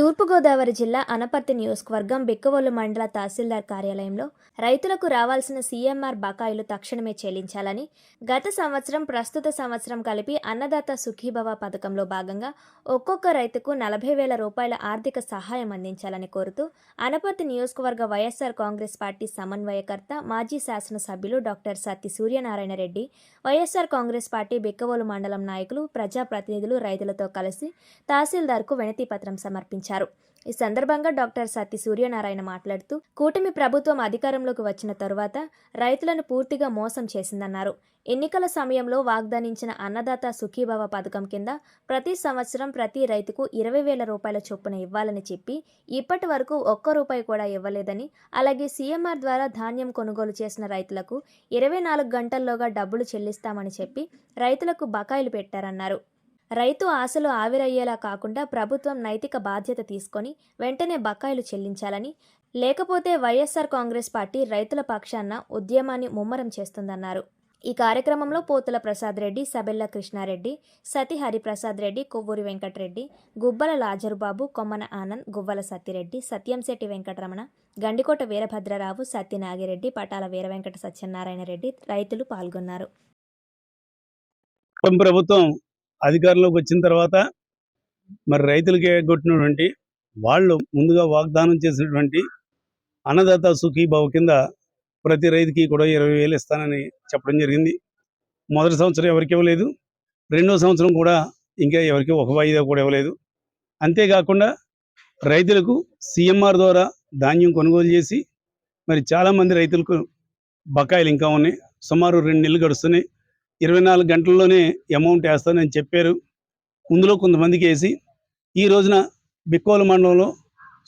తూర్పుగోదావరి జిల్లా అనపర్తి నియోజకవర్గం బిక్కవోలు మండల తహసీల్దార్ కార్యాలయంలో రైతులకు రావాల్సిన సీఎంఆర్ బకాయిలు తక్షణమే చెల్లించాలని గత సంవత్సరం ప్రస్తుత సంవత్సరం కలిపి అన్నదాత సుఖీభవ పథకంలో భాగంగా ఒక్కొక్క రైతుకు నలభై వేల రూపాయల ఆర్థిక సహాయం అందించాలని కోరుతూ అనపర్తి నియోజకవర్గ వైఎస్ఆర్ కాంగ్రెస్ పార్టీ సమన్వయకర్త మాజీ శాసనసభ్యులు doctor Satti Suryanarayana Reddy YSR Congress party Bikkavolu మండలం నాయకులు ప్రజాప్రతినిధులు రైతులతో కలిసి తహసీల్దార్కు వినతిపత్రం సమర్పించారు. వివరించారు ఈ సందర్భంగా డాక్టర్ సత్తి సూర్యనారాయణ మాట్లాడుతూ కూటమి ప్రభుత్వం అధికారంలోకి వచ్చిన తరువాత రైతులను పూర్తిగా మోసం చేసిందన్నారు. ఎన్నికల సమయంలో వాగ్దానించిన అన్నదాత సుఖీభవ పథకం కింద ప్రతి సంవత్సరం ప్రతి రైతుకు ఇరవై వేల రూపాయల చొప్పున ఇవ్వాలని చెప్పి ఇప్పటి వరకు ఒక్క రూపాయి కూడా ఇవ్వలేదని అలాగే సీఎంఆర్ ద్వారా ధాన్యం కొనుగోలు చేసిన రైతులకు ఇరవై నాలుగు గంటల్లోగా డబ్బులు చెల్లిస్తామని చెప్పి రైతులకు బకాయిలు పెట్టారన్నారు. రైతు ఆశలు ఆవిరయ్యేలా కాకుండా ప్రభుత్వం నైతిక బాధ్యత తీసుకొని వెంటనే బకాయిలు చెల్లించాలని లేకపోతే వైఎస్ఆర్ కాంగ్రెస్ పార్టీ రైతుల పక్షాన ఉద్యమాన్ని ముమ్మరం చేస్తుందన్నారు. ఈ కార్యక్రమంలో పోతుల ప్రసాద్ రెడ్డి సబెల్ల కృష్ణారెడ్డి సతి హరిప్రసాద్ రెడ్డి కొవ్వూరి వెంకటరెడ్డి గుబ్బల లాజరుబాబు కొమ్మన ఆనంద్ గువ్వల సత్తిరెడ్డి సత్యంశెట్టి వెంకటరమణ గండికోట వీరభద్రరావు సత్య నాగిరెడ్డి పటాల వీర వెంకట సత్యనారాయణ రెడ్డి రైతులు పాల్గొన్నారు. ప్రభుత్వం అధికారంలోకి వచ్చిన తర్వాత మరి రైతులకి ఎగ్గొట్టినటువంటి వాళ్ళు ముందుగా వాగ్దానం చేసినటువంటి అన్నదాత సుఖీభావ కింద ప్రతి రైతుకి కూడా ఇరవై వేలు ఇస్తానని చెప్పడం జరిగింది. మొదటి సంవత్సరం ఎవరికి ఇవ్వలేదు రెండో సంవత్సరం కూడా ఇంకా ఎవరికి ఒక వాయిదా కూడా ఇవ్వలేదు. అంతేకాకుండా రైతులకు సిఎంఆర్ ద్వారా ధాన్యం కొనుగోలు చేసి మరి చాలామంది రైతులకు బకాయిలు ఇంకా ఉన్నాయి. సుమారు రెండు నెలలు గడుస్తున్నాయి. ఇరవై నాలుగు గంటల్లోనే అమౌంట్ వేస్తానని చెప్పారు. ముందులో కొంతమందికి వేసి ఈ రోజున బిక్కోల మండలంలో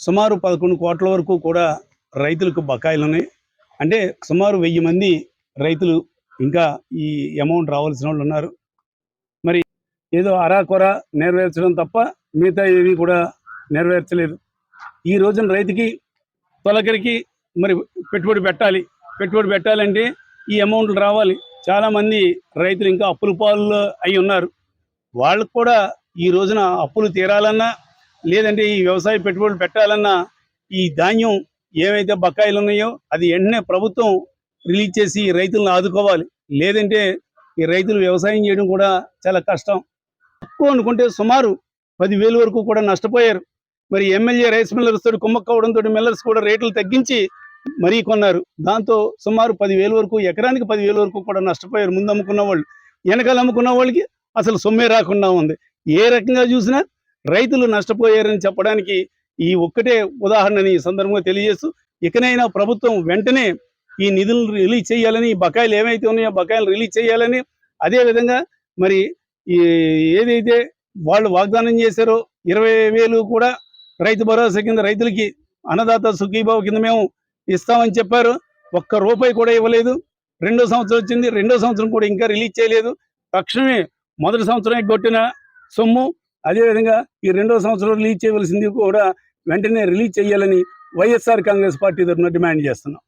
సుమారు పదకొండు కోట్ల వరకు కూడా రైతులకు బకాయిలు ఉన్నాయి. అంటే సుమారు వెయ్యి మంది రైతులు ఇంకా ఈ అమౌంట్ రావాల్సిన వాళ్ళు ఉన్నారు. మరి ఏదో అరాకొర నెరవేర్చడం తప్ప మిగతా ఏవి కూడా నెరవేర్చలేదు. ఈ రోజున రైతుకి తొలకరికి మరి పెట్టుబడి పెట్టాలి. పెట్టుబడి పెట్టాలంటే ఈ అమౌంట్లు రావాలి. చాలా మంది రైతులు ఇంకా అప్పుల పాలు అయి ఉన్నారు. వాళ్ళకు కూడా ఈ రోజున అప్పులు తీరాలన్నా లేదంటే ఈ వ్యవసాయ పెట్టుబడులు పెట్టాలన్నా ఈ ధాన్యం ఏవైతే బకాయిలు ఉన్నాయో అది వెంటనే ప్రభుత్వం రిలీజ్ చేసి రైతులను ఆదుకోవాలి. లేదంటే ఈ రైతులు వ్యవసాయం చేయడం కూడా చాలా కష్టం. తక్కువ అనుకుంటే సుమారు పదివేలు వరకు కూడా నష్టపోయారు. మరి ఎమ్మెల్యే రైస్ మిల్లర్స్ తోటి కుమ్మక్కవడంతో మిల్లర్స్ కూడా రేట్లు తగ్గించి మరీ కొన్నారు. దాంతో సుమారు పదివేల వరకు ఎకరానికి పదివేల వరకు కూడా నష్టపోయారు. ముందు అమ్ముకున్న వాళ్ళు వెనకాల అమ్ముకున్న వాళ్ళకి అసలు సొమ్మే రాకుండా ఉంది. ఏ రకంగా చూసినా రైతులు నష్టపోయారని చెప్పడానికి ఈ ఒక్కటే ఉదాహరణని ఈ సందర్భంగా తెలియజేస్తూ ఇకనైనా ప్రభుత్వం వెంటనే ఈ నిధులను రిలీజ్ చేయాలని ఈ బకాయిలు ఏమైతే ఉన్నాయో బకాయిలు రిలీజ్ చేయాలని అదేవిధంగా మరి ఈ ఏదైతే వాళ్ళు వాగ్దానం చేశారో ఇరవై వేలు కూడా రైతు భరోసా కింద రైతులకి అన్నదాత సుఖీభావ కింద మేము ఇస్తామని చెప్పారు. ఒక్క రూపాయి కూడా ఇవ్వలేదు. రెండో సంవత్సరం వచ్చింది. రెండో సంవత్సరం కూడా ఇంకా రిలీజ్ చేయలేదు. తక్షణమే మొదటి సంవత్సరం కొట్టిన సొమ్ము. అదేవిధంగా ఈ రెండో సంవత్సరం రిలీజ్ చేయవలసింది కూడా వెంటనే రిలీజ్ చేయాలని వైఎస్ఆర్ కాంగ్రెస్ పార్టీ తరఫున డిమాండ్ చేస్తున్నాం.